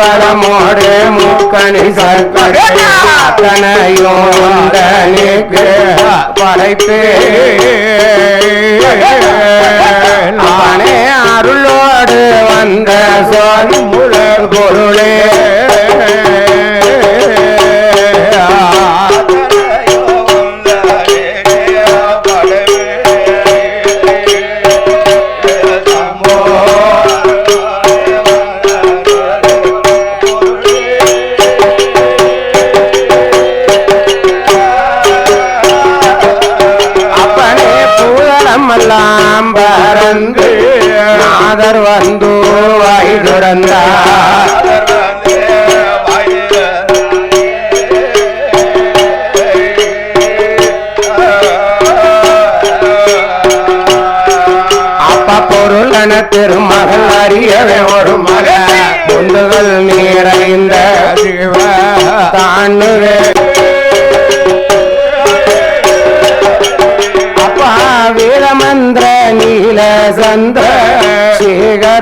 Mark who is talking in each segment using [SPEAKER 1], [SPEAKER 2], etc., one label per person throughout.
[SPEAKER 1] பழமோடு முக்கணி உந்தனுக்கு படைத்து. நானே அருளோடு வந்த சொல் முழு பொருளே. பொருளன மகள் அறியவே ஒரு மக குண்டுகள் நீரைந்த சிவ தாண்டுவே அப்பா வீரமந்திர நீல சந்திர சேகரந்தானுமரையோ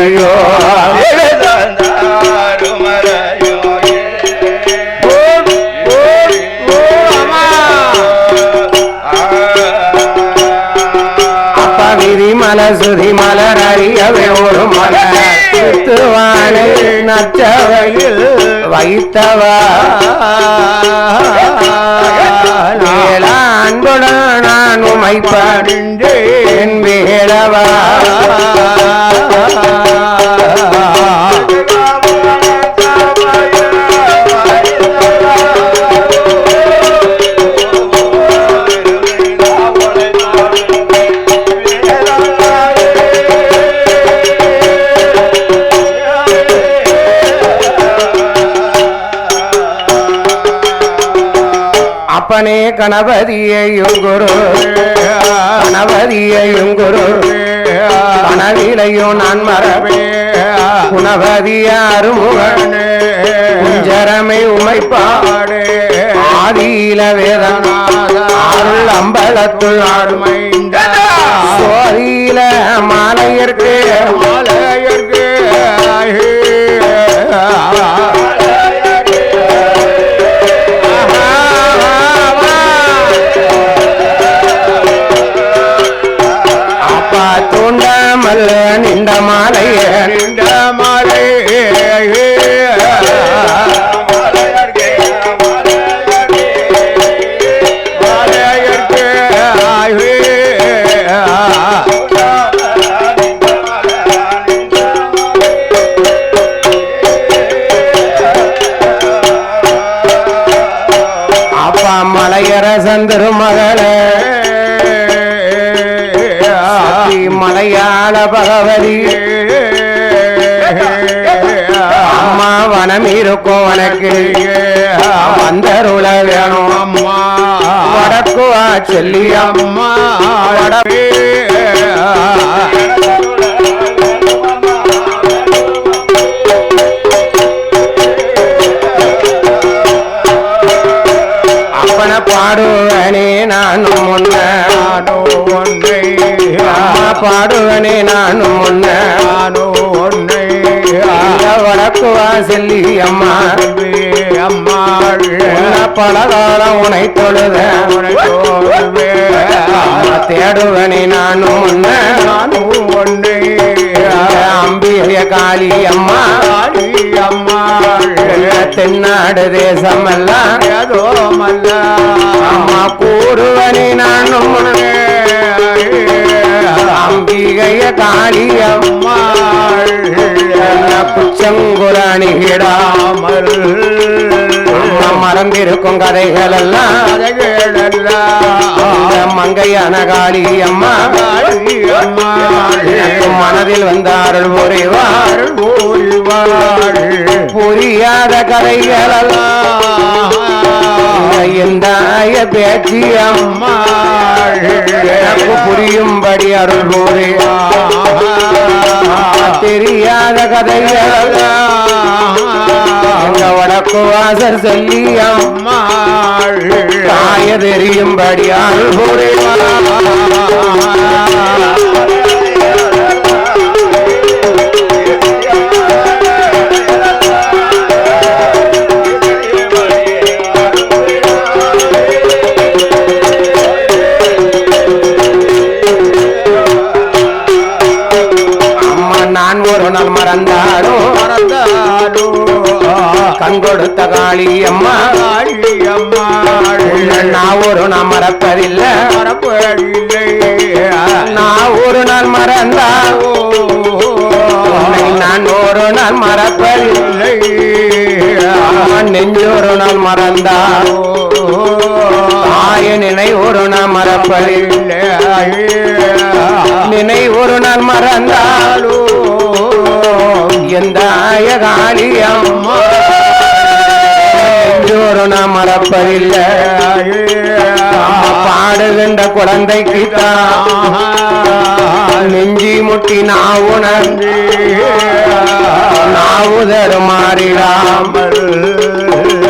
[SPEAKER 1] சேகரந்தானுமரையோ அப்பா விதிமல சுதிமலர் அறியவே ஒரு மலர். திருவானை நச்சவையில் வைத்தவா? அன்புடன் நான் உமைப்படின்றேன் வேளவா அப்பனே கணபதியையும் குரு கணபதியையும் குரு கனவிலையும் நான் மரபே குணபதியாறுமுகனே குஞ்சரமை உமைப்பாடு. ஆதியில வேதநாத. அருள் அம்பலத்துள் ஆடுமை சோதியில மாலையர் மலையரசன் திருமகளே சக்தி மலையாள பகவதி. அம்மா வனம் இருக்கும் உனக்கு வந்தருள வேணும். அம்மா. வடக்குவா சொல்லி அம்மா பாடுவனே நானும் முன்ன நானோ ஒன்றை வடக்குவா செல்லி அம்மா. அம்மா பலகாலம் உனை தொழுத. தேடுவனே நானும் முன்ன நானும் ஒன்றை அம்பிய காளி அம்மா. காளி அம்மா தென்னாடு தேசமெல்லாம். ஏதோ மல்ல அம்மா கூறுவனே நானும் அம்பிகைய காளி அம்மா குச்சங்குராணிகிடாமல் மறந்திருக்கும் கதைகள் எல்லாம் அந்த மங்கையான காளி அம்மா. மனதில் வந்தார்கள் ஒரேவாள் புரியாத கதைகளெல்லாம் எந்தாய பேச்சியம் எனக்கு புரியும்படி அருள் கூறி தெரியாத எங்க வடக்கு வாசல் சொல்லியம் தாய தெரியும்படி அருள் கண் கொடுத்த காளி அம்மா. நான் ஒரு நாள் மறப்பதில்லை. மறப்பதில்லை நான் ஒரு நாள் மறந்தா. நான் ஒரு நாள் மறப்பதில்லை. நெஞ்சொரு நாள் மறந்தா. ஆய நினை ஒரு நாள் மறப்பதில்லை. நினை ஒரு நாள் மறந்தாலோ. எந்த காளி அம்மா. நெஞ்சு மறப்பதில்லை. பாடுகின்ற குழந்தைக்கு தான் நெஞ்சி முட்டி நான் உணர்ந்து. நாவுதடு மாறிடாமல்.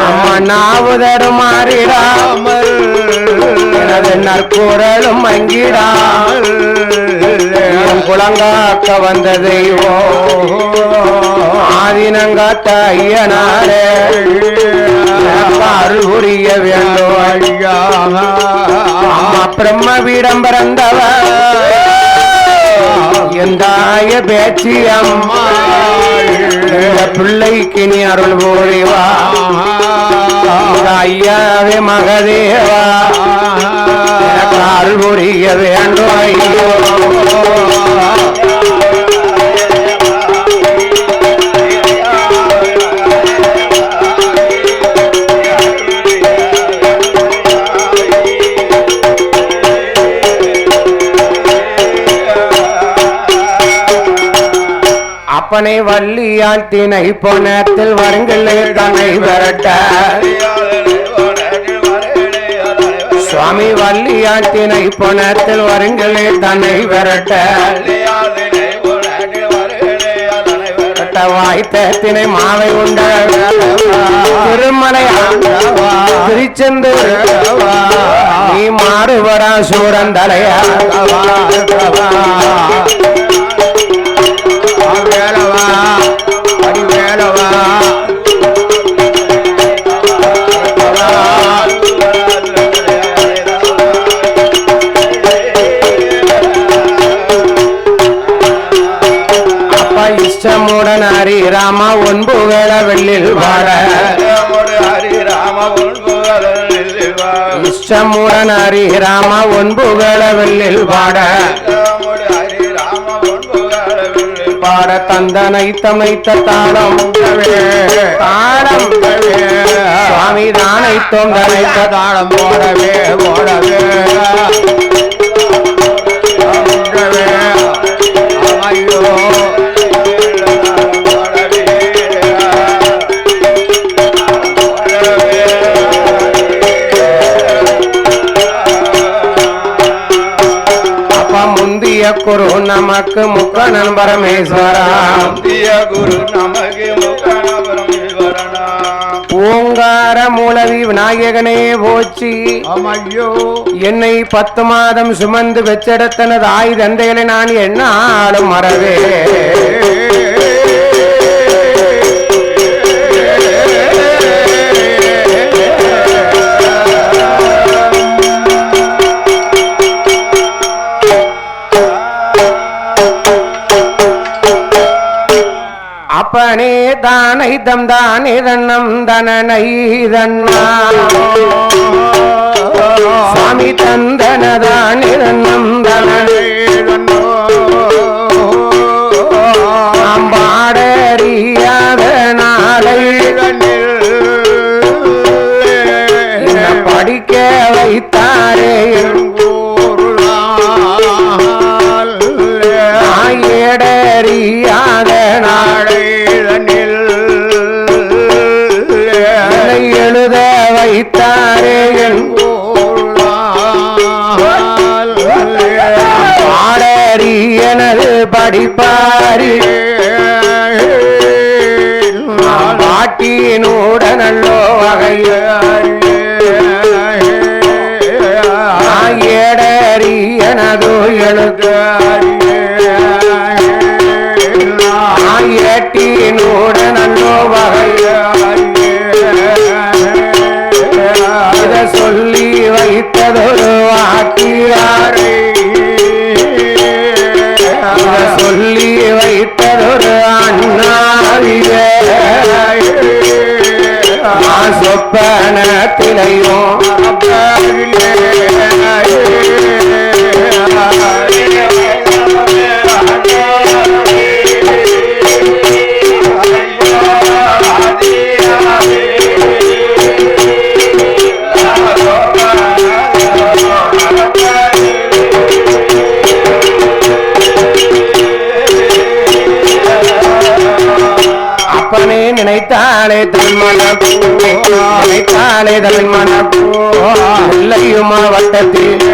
[SPEAKER 1] அம்மா மாறிடாமல். எனது நற்குரலும் அங்கிடாமல் என் குளங்காக்க வந்த தெய்வம் ஆதினங்காத்த ஐயனாரே அருள் புரிய வேண்டும் ஐயா பிரம்ம வீடம் பிறந்தவர் எந்தாய பேச்சு அம்மா பிள்ளைக்கு நீ அருள் புரிவா. ஐயாவே மகதேவா. அருள் புரிய வேண்டும் ஐயோ. அப்பனை வள்ளியால் திணை போனத்தில் வருங்களே தன்னை வரட்ட. சுவாமி வள்ளியால் திணை போனத்தில் வருங்களே தன்னை வரட்ட. கட்ட மாலை உண்ட திருமலை திருச்செந்து நீ மாறுபடா சூரந்தலையா இஷ்டமுடன் ஹரி ராமா ஒன்புகள வெள்ளில் வாழ இஷ்டமுடன் ஹரி ராமா ஒன்புகள வெள்ளில் வாட பாட தந்தனை தமைத்த தாளம் தாளம் சுவாமி தானை தொந்தனைத்த தாளம் போடவே போடவே குரு நமக்கு முக்கணன் பரமேஸ்வரா
[SPEAKER 2] குரு நமக்கு முக்கண பரமேஸ்வரனா
[SPEAKER 1] ஓங்கார மூலவி விநாயகனே போச்சு
[SPEAKER 2] அமையோ
[SPEAKER 1] என்னை பத்து மாதம் சுமந்து வெச்செடுத்தனது ஆய் தந்தைகளை நான் என்னாலும் மறவே தானே தானை தம் தானே தன்னம் தனனை தன்னா சுவாமி தந்தனதானே தன்னம் தனனை படிப்பாரி. பாட்டியினுடனல்லோ நல்லோ ஏடறி வைத்ததொரு அண்ணாவியே சொப்பனத்திலையும் நினைத்தாலே தன் மனப்பூ நினைத்தாலே தன் மனப்பூ முல்லையும் மாவட்டத்தில்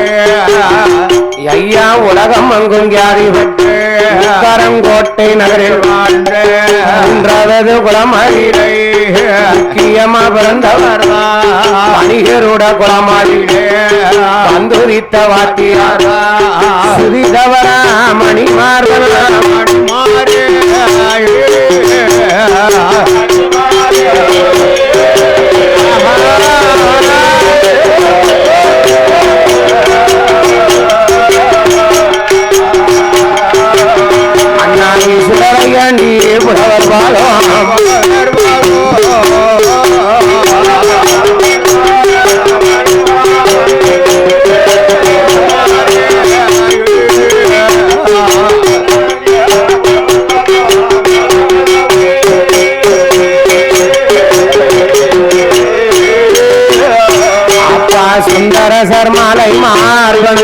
[SPEAKER 1] ஐயா உலகம் அங்கும் வியாதி பெற்று கரங்கோட்டை நகரில் வாழ்ந்தது மூன்றாவது முக்கியமா பிறந்தவர் வணிகருட குளமகிழே வந்துரித்த வாத்தியார் சுதிதவரா அண்ணா நீ சுடரையாண்டி புலவர் பாலம் சுந்தர மாலை மார்பன்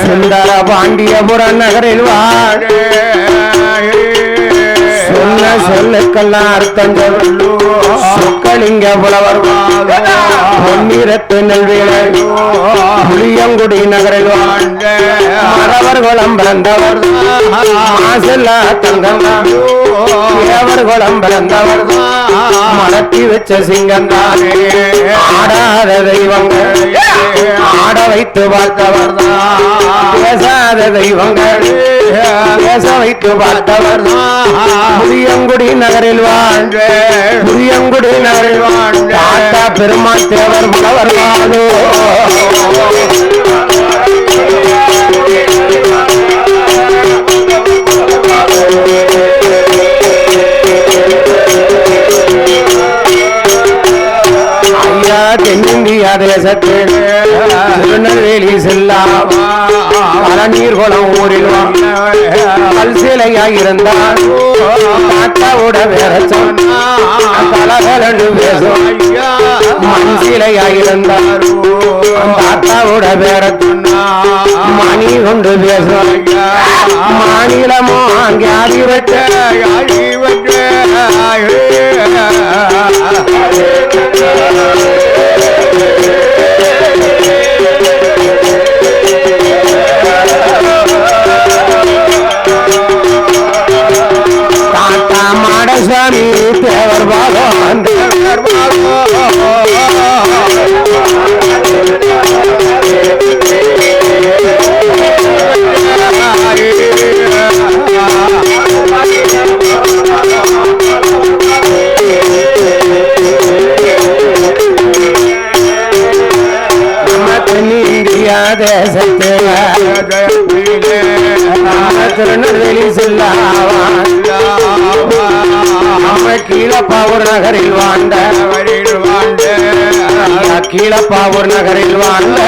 [SPEAKER 1] சுந்தர பாண்டியபுர நகரில் வாழ. சொன்ன சொல்லுக்கெல்லாம் அர்த்தம் சொல்லு சொக்கலிங்க புலவர் பொன்னிறத்து நெல்வேலை புளியங்குடி நகரில் வாழ்ந்த மறவர் குளம் பிறந்தவர் மாசில்லா தங்கம் தேவர் குளம் பிறந்தவர் மலத்தி வச்ச சிங்கம் தானே. ஆடாத தெய்வங்கள். ஆட வைத்து பார்த்தவர் பேசாத தெய்வங்கள். பேச வைத்து பார்த்தவர் புதியங்குடி நகரில் வாழ்ந்த புதியங்குடி நகரில் வாழ்ந்த பெருமாள் தேவர் புலவர் வாழோ தென்னிந்தியா தேசத்தில் திருநெல்வேலி செல்லாம் பழநீர் குளம் ஊரில் கல் சிலையாய் இருந்தார் தாத்தாவோட வேற சொன்னா கலகலன்னு பேசும் மண் சிலையாய் இருந்தார் தாத்தாவோட வேற சொன்னா மணி கொண்டு பேசும் மாநிலமோ அங்கே அறிவற்ற அறிவற்ற மாடசாமி தேவர் பாகம் தென்னிந்தியா தேசத்தில் திருநெல்வேலி செல்லாவான். கீழப்பாவூர் நகரில் வாழ்ந்த. கீழப்பாவூர் நகரில் வாழ்ந்த.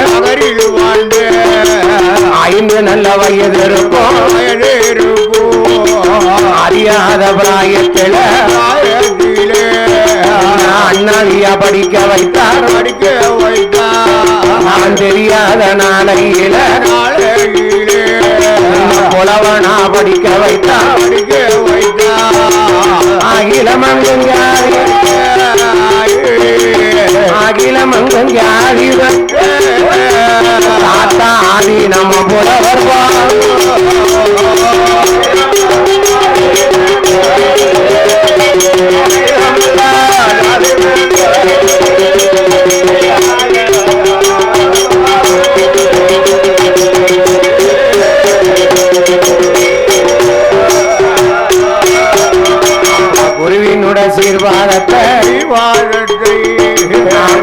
[SPEAKER 1] ஐந்து நல்ல வயது இருக்கும் அறியாத பிராயத்தில். அண்ணாவியா படிக்க வைத்தார்.
[SPEAKER 2] படிக்க வைத்தான்
[SPEAKER 1] நான் தெரியாத நாளையில.
[SPEAKER 2] நாளையிலே.
[SPEAKER 1] புலவனா படிக்க வைத்தார்.
[SPEAKER 2] படிக்க
[SPEAKER 1] அகிலமங்கும் யாரே அகிலமங்கும் யாதிவர் தாத்தா ஆதி நம்ம புலவர் குருவினுட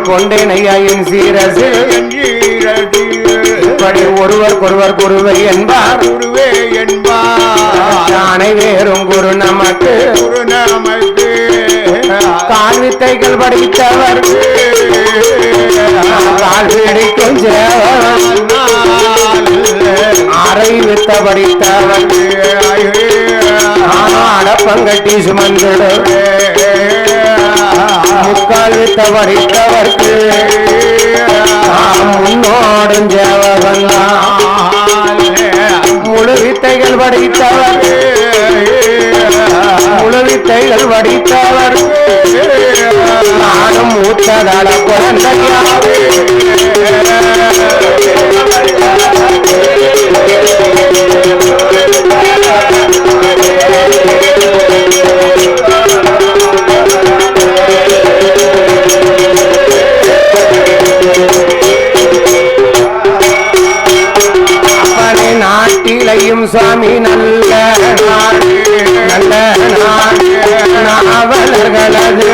[SPEAKER 1] கொண்டேன் ஐயா என் சீரசு. இப்படி ஒருவருக்கொருவர் குருவை என்பார்.
[SPEAKER 2] குருவே என்பார்
[SPEAKER 1] யானை வேறும் குரு நமக்கு.
[SPEAKER 2] குரு நமக்கு
[SPEAKER 1] கால்வித்தைகள் படித்தவர் கால் பிடிக்கும் அறை வித்த படித்தவர் அடப்பங்கட்டி சுமந்திடு. முக்கால் தவறித்தவர்க்கு படித்தவர்க்கு முன்னோடும் சேவகன்தான் முழு வித்தைகள் படித்தவர் முழு வித்தைகள் படித்தவர் நானும் மூத்ததால குழந்தையாவே. சுவாமி நல்ல நாடு நல்ல நாடு நாவலர்களது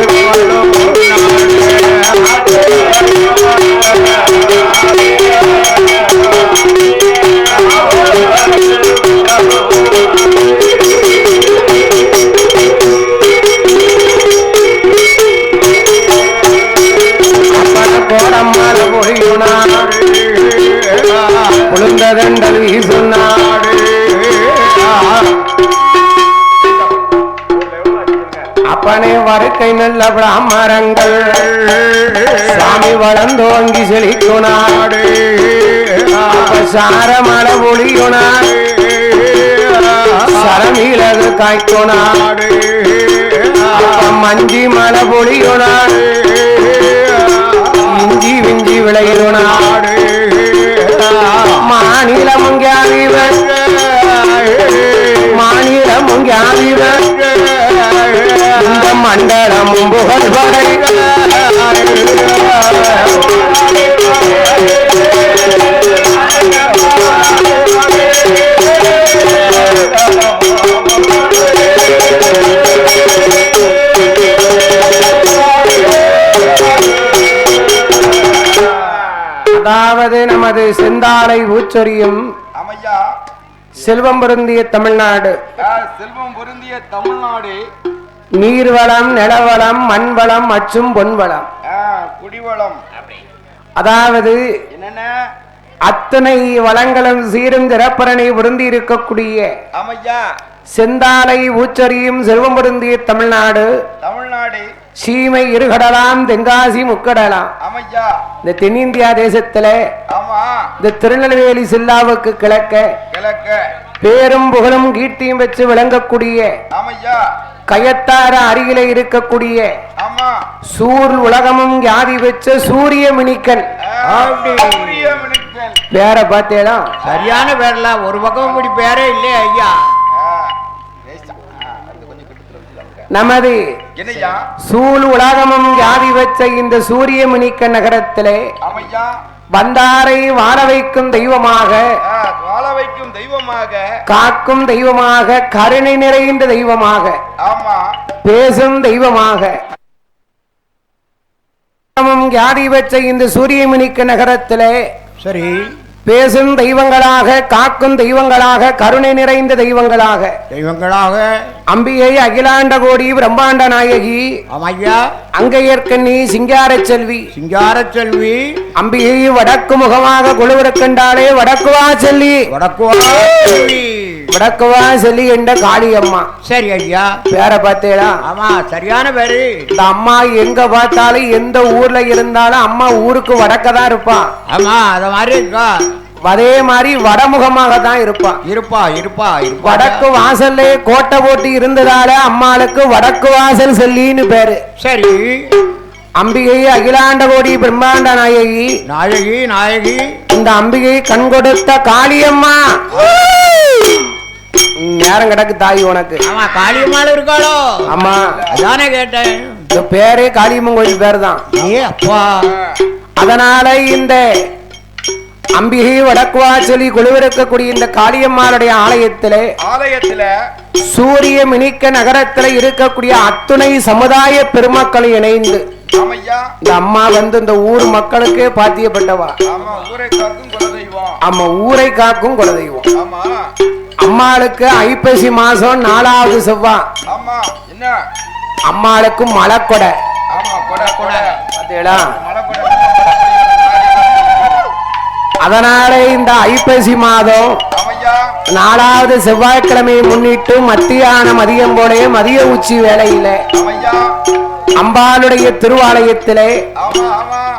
[SPEAKER 1] சாரமட சாரமல பொழியுனாடு சரமிளகு காய்க்குனாடு மஞ்சி மலை பொழியுனாடு இஞ்சி விஞ்சி விளையுனாடு மாநிலமும் ஞானிவர் மாநிலமும் ஞானிவர் இந்த மண்டலமும் புகழ்வரை அதாவது நமது செந்தாலை ஊச்சொரியும்
[SPEAKER 2] அமையா
[SPEAKER 1] செல்வம் பொருந்திய தமிழ்நாடு.
[SPEAKER 2] செல்வம் பொருந்திய தமிழ்நாடு.
[SPEAKER 1] நீர்வளம் நிலவளம் மண்வளம் மற்றும் பொன்வளம்.
[SPEAKER 2] குடிவளம்.
[SPEAKER 1] அதாவது அத்தனை வளங்களும் சீரும் சிறப்பரணை பொருந்தி இருக்கக்கூடிய
[SPEAKER 2] அமையா
[SPEAKER 1] செந்தாலை ஊச்சொரியும் செல்வம் பொருந்திய தமிழ்நாடு.
[SPEAKER 2] தமிழ்நாடு.
[SPEAKER 1] சீமை இருகடலாம் தென்காசி முக்கடலாம். இந்த தென்னிந்தியா தேசத்துல
[SPEAKER 2] ஆமா.
[SPEAKER 1] இந்த திருநெல்வேலி சில்லாவுக்கு கிழக்க
[SPEAKER 2] கிழக்க.
[SPEAKER 1] பேரும் புகழும் கீர்த்தியும் வச்சு விளங்கக்கூடிய கயத்தார அருகில இருக்கக்கூடிய
[SPEAKER 2] ஆமா.
[SPEAKER 1] சூர் உலகமும் யாதி வச்ச சூரிய மினிக்கன். பேர பார்த்தேடா
[SPEAKER 3] சரியான பேர்ல ஒரு பக்கம் இப்படி பேரே இல்லையே ஐயா.
[SPEAKER 1] நமது சூழ் உலகமும் யாதி வச்ச இந்த சூரிய மினிக்கன் நகரத்திலே
[SPEAKER 2] அமையா
[SPEAKER 1] வந்தாரை வாழ வைக்கும் தெய்வமாக
[SPEAKER 2] வாழ வைக்கும் தெய்வமாக.
[SPEAKER 1] காக்கும் தெய்வமாக கருணை நிறைந்த தெய்வமாக
[SPEAKER 2] ஆமா.
[SPEAKER 1] பேசும் தெய்வமாக. உலகமும் யாதி வச்ச இந்த சூரியமினிக்க நகரத்திலே
[SPEAKER 3] சரி.
[SPEAKER 1] பேசும் தெய்வங்களாக காக்கும் தெய்வங்களாக கருணை நிறைந்த தெய்வங்களாக.
[SPEAKER 3] தெய்வங்களாக.
[SPEAKER 1] அம்பிகை அகிலாண்ட கோடி பிரம்மாண்ட நாயகி.
[SPEAKER 3] அமையா
[SPEAKER 1] அங்கையர்கண்ணி சிங்கார செல்வி.
[SPEAKER 3] சிங்கார செல்வி.
[SPEAKER 1] அம்பிகை வடக்கு முகமாக குழுவிருக்கின்றாளே வடக்குவா செல்லி.
[SPEAKER 3] வடக்குவா செல்வி
[SPEAKER 1] வடக்குவா செல்லி என்ற காளியம்மா.
[SPEAKER 3] சரி ஐயா.
[SPEAKER 1] பேர பார்த்தேடா
[SPEAKER 3] ஆமா சரியான பேரு.
[SPEAKER 1] இந்த அம்மா எங்க பார்த்தாலும் எந்த ஊர்ல இருந்தாலும் அம்மா ஊருக்கு வடக்க தான் இருப்பா.
[SPEAKER 3] ஆமா அத மாதிரி இருக்கா?
[SPEAKER 1] அதே மாதிரி வடமுகமாக தான் இருப்பான்
[SPEAKER 3] இருப்பா இருப்பா இருப்பா.
[SPEAKER 1] வடக்கு வாசல்ல கோட்டை போட்டு இருந்ததால அம்மாளுக்கு வடக்கு வாசல் செல்லின்னு பேரு.
[SPEAKER 3] சரி.
[SPEAKER 1] அம்பிகை அகிலாண்ட கோடி பிரம்மாண்ட நாயகி.
[SPEAKER 3] நாயகி நாயகி.
[SPEAKER 1] இந்த அம்பிகை கண் கொடுத்த காளியம்மா. நேரம் கிடக்கு தாய் உனக்கு.
[SPEAKER 3] ஆமா காளியம்மாள் இருக்காளோ?
[SPEAKER 1] அம்மா
[SPEAKER 3] அதானே கேட்டேன்.
[SPEAKER 1] இந்த பேரே காளியம்மன் கோயில் பேர் தான்
[SPEAKER 3] ஏ அப்பா.
[SPEAKER 1] அதனால இந்த அம்பிகை வடக்கு வாசலி குழுவிருக்கக்கூடிய இந்த காளியம்மாளுடைய ஆலயத்திலே
[SPEAKER 2] ஆலயத்துல
[SPEAKER 1] சூரிய மினிக்க நகரத்துல இருக்கக்கூடிய அத்துணை சமுதாய பெருமக்கள் இணைந்து இந்த அம்மா வந்து இந்த ஊர் மக்களுக்கே பாத்தியப்பட்டவா.
[SPEAKER 2] ஆமா ஊரை காக்கும் குலதெய்வம்.
[SPEAKER 1] அம்மா ஊரை காக்கும் குலதெய்வம்.
[SPEAKER 2] ஆமா.
[SPEAKER 1] அம்மாளுக்கு ஐப்பசி மாசம் நாலாவது செவ்வா.
[SPEAKER 2] ஆமா என்ன?
[SPEAKER 1] அம்மாளுக்கு மலைக்கொடை.
[SPEAKER 2] ஆமா கொடை
[SPEAKER 1] அதனால இந்த ஐப்பசி மாதம் நாலாவது செவ்வாய்க்கிழமையை முன்னிட்டு மத்தியான மதியம் போலே மதிய உச்சி
[SPEAKER 2] ஆமையா?
[SPEAKER 1] அம்பாளுடைய திருவாலயத்திலே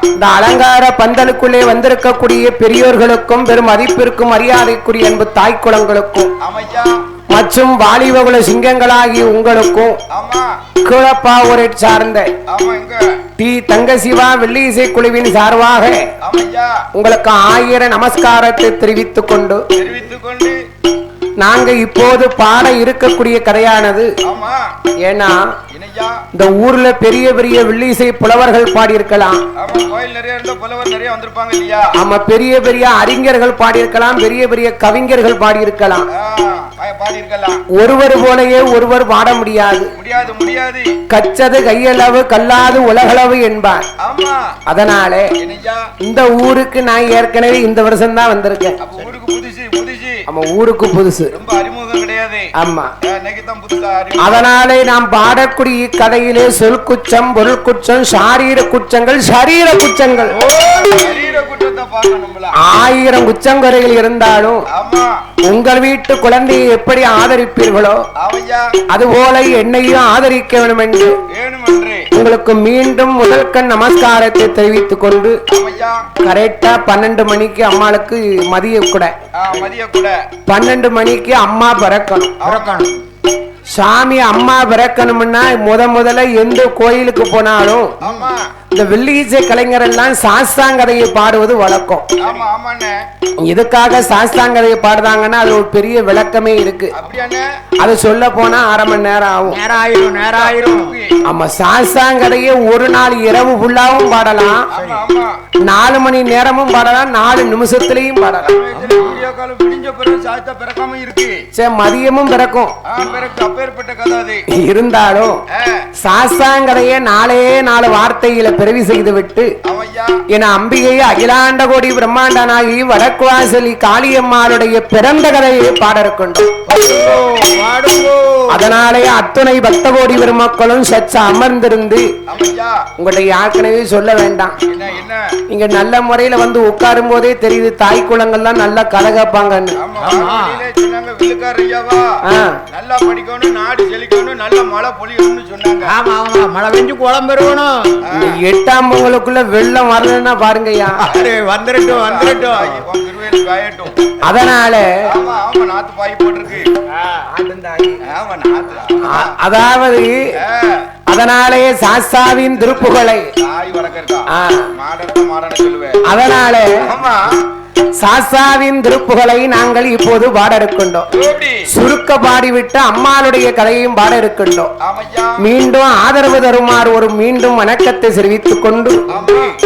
[SPEAKER 1] இந்த அலங்கார பந்தலுக்குள்ளே வந்திருக்கக்கூடிய பெரியோர்களுக்கும் பெரும் மதிப்பிற்கும் மரியாதைக்குரிய அன்பு தாய் குளங்களுக்கும் மற்றும் வாலிபகுல சிங்கங்களாகிய உங்களுக்கும் கீழப்பாவூரை சார்ந்த டி தங்கசிவா வெள்ளி இசை குழுவின் சார்பாக உங்களுக்கு ஆயிரம் நமஸ்காரத்தை தெரிவித்துக் கொண்டு நாங்க இப்போது பாட இருக்கக்கூடிய கதையானது ஏன்னா இந்த ஊர்ல பெரிய பெரிய வெள்ளிசை புலவர்கள் பாடியிருக்கலாம்.
[SPEAKER 2] ஆமா
[SPEAKER 1] பெரிய பெரிய அறிஞர்கள் பாடியிருக்கலாம் பெரிய பெரிய கவிஞர்கள் பாடியிருக்கலாம். ஒருவர் போலயே ஒருவர் பாட முடியாது.
[SPEAKER 2] முடியாது முடியாது.
[SPEAKER 1] கச்சது கையளவு கல்லாது உலகளவு என்பார்.
[SPEAKER 2] ஆமா.
[SPEAKER 1] அதனாலே இந்த ஊருக்கு நான் ஏற்கனவே இந்த வருஷம் தான் வந்திருக்கேன்.
[SPEAKER 2] அப்ப ஊருக்கு புதுசு புதுசு.
[SPEAKER 1] ஆமா ஊருக்கு புதுசு.
[SPEAKER 2] ரொம்ப அறிமுகம் கிடையாது
[SPEAKER 1] ஆமா. அதனாலே நாம் பாடக்கூடிய கதையிலே சொல் குச்சம் பொருள் குச்சம் சாரீர குச்சங்கள் சரீர குச்சங்கள் ஆயிரம் குச்சங்குறைகள் இருந்தாலும் உங்கள் வீட்டு குழந்தையை எப்படி ஆதரிப்பீர்களோ அதுபோல என்னையும் ஆதரிக்க வேண்டும் என்று உங்களுக்கு மீண்டும் முதல் கண் நமஸ்காரத்தை தெரிவித்துக் கொண்டு கரெக்டா பன்னெண்டு மணிக்கு அம்மாளுக்கு மதிய கூட.
[SPEAKER 2] ஆ, மதிய கூட.
[SPEAKER 1] பன்னெண்டு மணிக்கு அம்மா பிறக்கணும்.
[SPEAKER 3] பிறக்கணும்.
[SPEAKER 1] சாமி அம்மா பிறக்கணும்னா முத முதல்ல எந்த கோயிலுக்கு போனாலும்
[SPEAKER 2] ஆமா.
[SPEAKER 1] இந்த வெள்ளீசை கலைஞர் எல்லாம் சாஸ்தாங்கதையை பாடுவது வழக்கம். எதுக்காக சாஸ்தாங்கதையை பாடுறாங்கன்னா அது ஒரு பெரிய விளக்கமே இருக்கு. அது சொல்ல போனா அரை மணி நேரம் ஆகும்.
[SPEAKER 3] நேரம் ஆயிரும் நேரம் ஆயிரும்
[SPEAKER 1] ஆமா சாஸ்தாங்கதையை ஒரு நாள் இரவு ஃபுல்லாவும் பாடலாம். நாலு மணி நேரமும் பாடலாம் நாலு நிமிஷத்துலயும் பாடலாம். சரி மதியமும் பிறக்கும்.
[SPEAKER 2] அப்பேற்பட்ட கதை அது
[SPEAKER 1] இருந்தாலும்
[SPEAKER 2] ஆ,
[SPEAKER 1] சாஸ்தாங்கதையை நாலே வார்த்தையில பிறவி செய்து விட்டு என அம்பிகை அகிலாண்ட கோடி பிரம்மாண்டனாகி வடக்கு வாசலி காளியம்மாளுடைய பிறந்த கதையை பாட அதனாலே அத்துணை பக்த கோடி பெருமக்களும் சச்ச அமர்ந்திருந்து
[SPEAKER 2] ஆமையா?
[SPEAKER 1] உங்கள்ட்ட யாருக்கனவே சொல்ல வேண்டாம். நீங்க நல்ல முறையில வந்து உட்காரும் போதே தெரியுது தாய் குளங்கள்லாம் நல்லா கலகப்பாங்கன்னு.
[SPEAKER 2] நல்லா படிக்கணும். நாடு செழிக்கணும் நல்ல மழை பொழியணும்னு சொன்னாங்க.
[SPEAKER 3] ஆமா ஆமா மழை பெஞ்சு குளம்
[SPEAKER 1] இந்த எட்டாம் பொங்கலுக்குள்ள வெள்ளம் வரலன்னா பாருங்கய்யா
[SPEAKER 3] அரே,
[SPEAKER 2] திருவேலி காயட்டும்
[SPEAKER 1] அதனால
[SPEAKER 2] ஆமா ஆமா நாத்து பாய் போட்டிருக்கு. ஆமா நாத்து
[SPEAKER 1] அதாவது அதனாலே சாஸ்தாவின் திருப்புகளை அதனால
[SPEAKER 2] ஆமா.
[SPEAKER 1] சாஸ்தாவின் திருப்புகளை நாங்கள் இப்போது பாட இருக்கின்றோம் சுருக்க பாடிவிட்டு அம்மாளுடைய கதையையும் பாட இருக்கின்றோம் மீண்டும் ஆதரவு தருமாறு ஒரு மீண்டும் வணக்கத்தை தெரிவித்துக் கொண்டு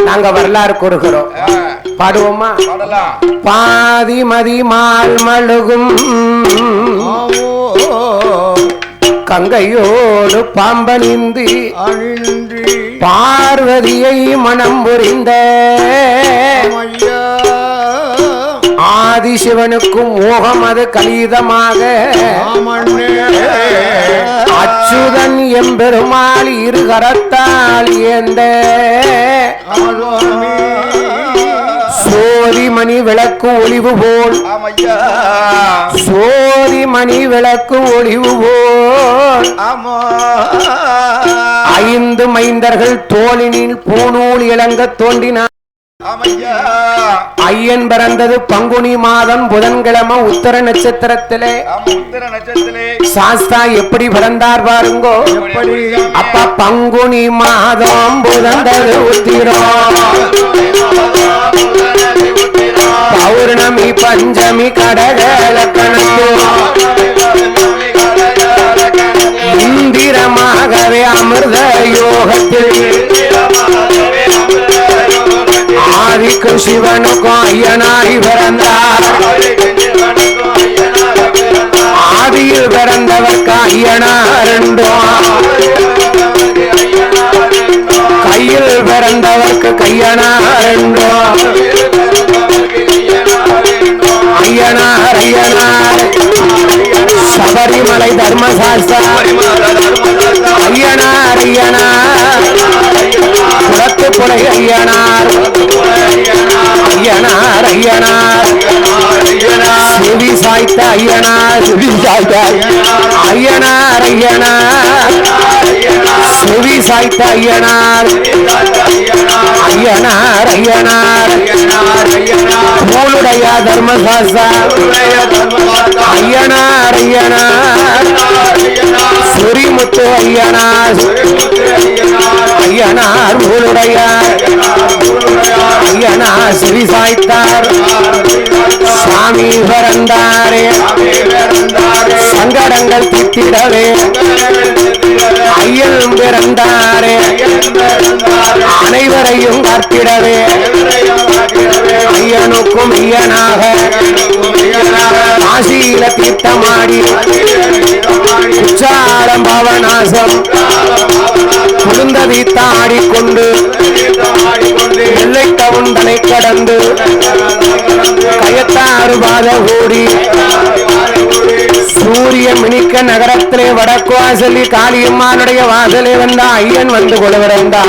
[SPEAKER 1] நாங்க வரலாறு கூறுகிறோம். பாடுவோமா?
[SPEAKER 2] பாடலாம்.
[SPEAKER 1] பாதி மதி மால் மழுகும் கங்கையோடு பாம்பனிந்து பார்வதியை மனம் புரிந்த ஆதிசிவனுக்கும் மோகம் அது கலிதமாக. அச்சுதன் எம்பெருமாள் இரு கரத்தால் ஏந்த.
[SPEAKER 3] ஆழ்வார்மே.
[SPEAKER 1] சோதி மணி விளக்கு ஒளிவு போல்.
[SPEAKER 2] ஆமையா.
[SPEAKER 1] சோதி மணி விளக்கு ஒளிவு போல். ஐந்து மைந்தர்கள் தோளினில் பூநூல் இளங்க தோன்றினார். ஐயன் பிறந்தது பங்குனி மாதம் புதன்கிழமை உத்தர நட்சத்திரத்திலே.
[SPEAKER 2] ஆமா உத்தர நட்சத்திரத்திலே.
[SPEAKER 1] சாஸ்தா எப்படி பிறந்தார் பாருங்கோ.
[SPEAKER 2] எப்படி
[SPEAKER 1] அப்ப பங்குனி மாதம் புதந்தது உத்திரம். பௌர்ணமி பஞ்சமி கடக இந்திரமாகவே அமிர்த யோகத்தில். ஆதிக்கும் சிவனுக்கும் ஐயனாய் பிறந்தார். ஆதியில் பிறந்தவர்க்கு ஐயனார் கையில் பிறந்தவர்க்கு கையனார் ஐயனார் ஐயனார். சபரிமலை தர்மசாஸ்திரா ஐயனார் ஐயனார். குளத்து புலை ஐயனார். ஐயனார் ஐயனார் செவி சாய்த்த ஐயனார். சாய்த்த ஐயனார் ஐயனார். செவி சாய்த்த ஐயனார். ஐயனார் ஐயனார். பூலுடைய தர்மசாஸ்திரா ஐயனார் ஐயனார். சுரிமுத்து ஐயனார். ஐயனார் பூலுடைய ஐயனார் செவி சாய்த்தார் பிறந்தாரே சங்கடங்கள் தித்திடவே ஐயன் பிறந்தாரே. அனைவரையும் கற்பிடவே ஐயனுக்கும் ஐயனாக. காசியில தீர்த்தமாடி. உச்சாரம் பவநாசம். குழுந்த தாடிக்கொண்டு எல்லை கவுண்டனை கடந்து கயத்தாறு பாத கூடி சூரிய மினிக்க நகரத்திலே வடக்கு வாசலி காளியம்மானுடைய வாசலே வந்த ஐயன் வந்து கொள்கிறந்தா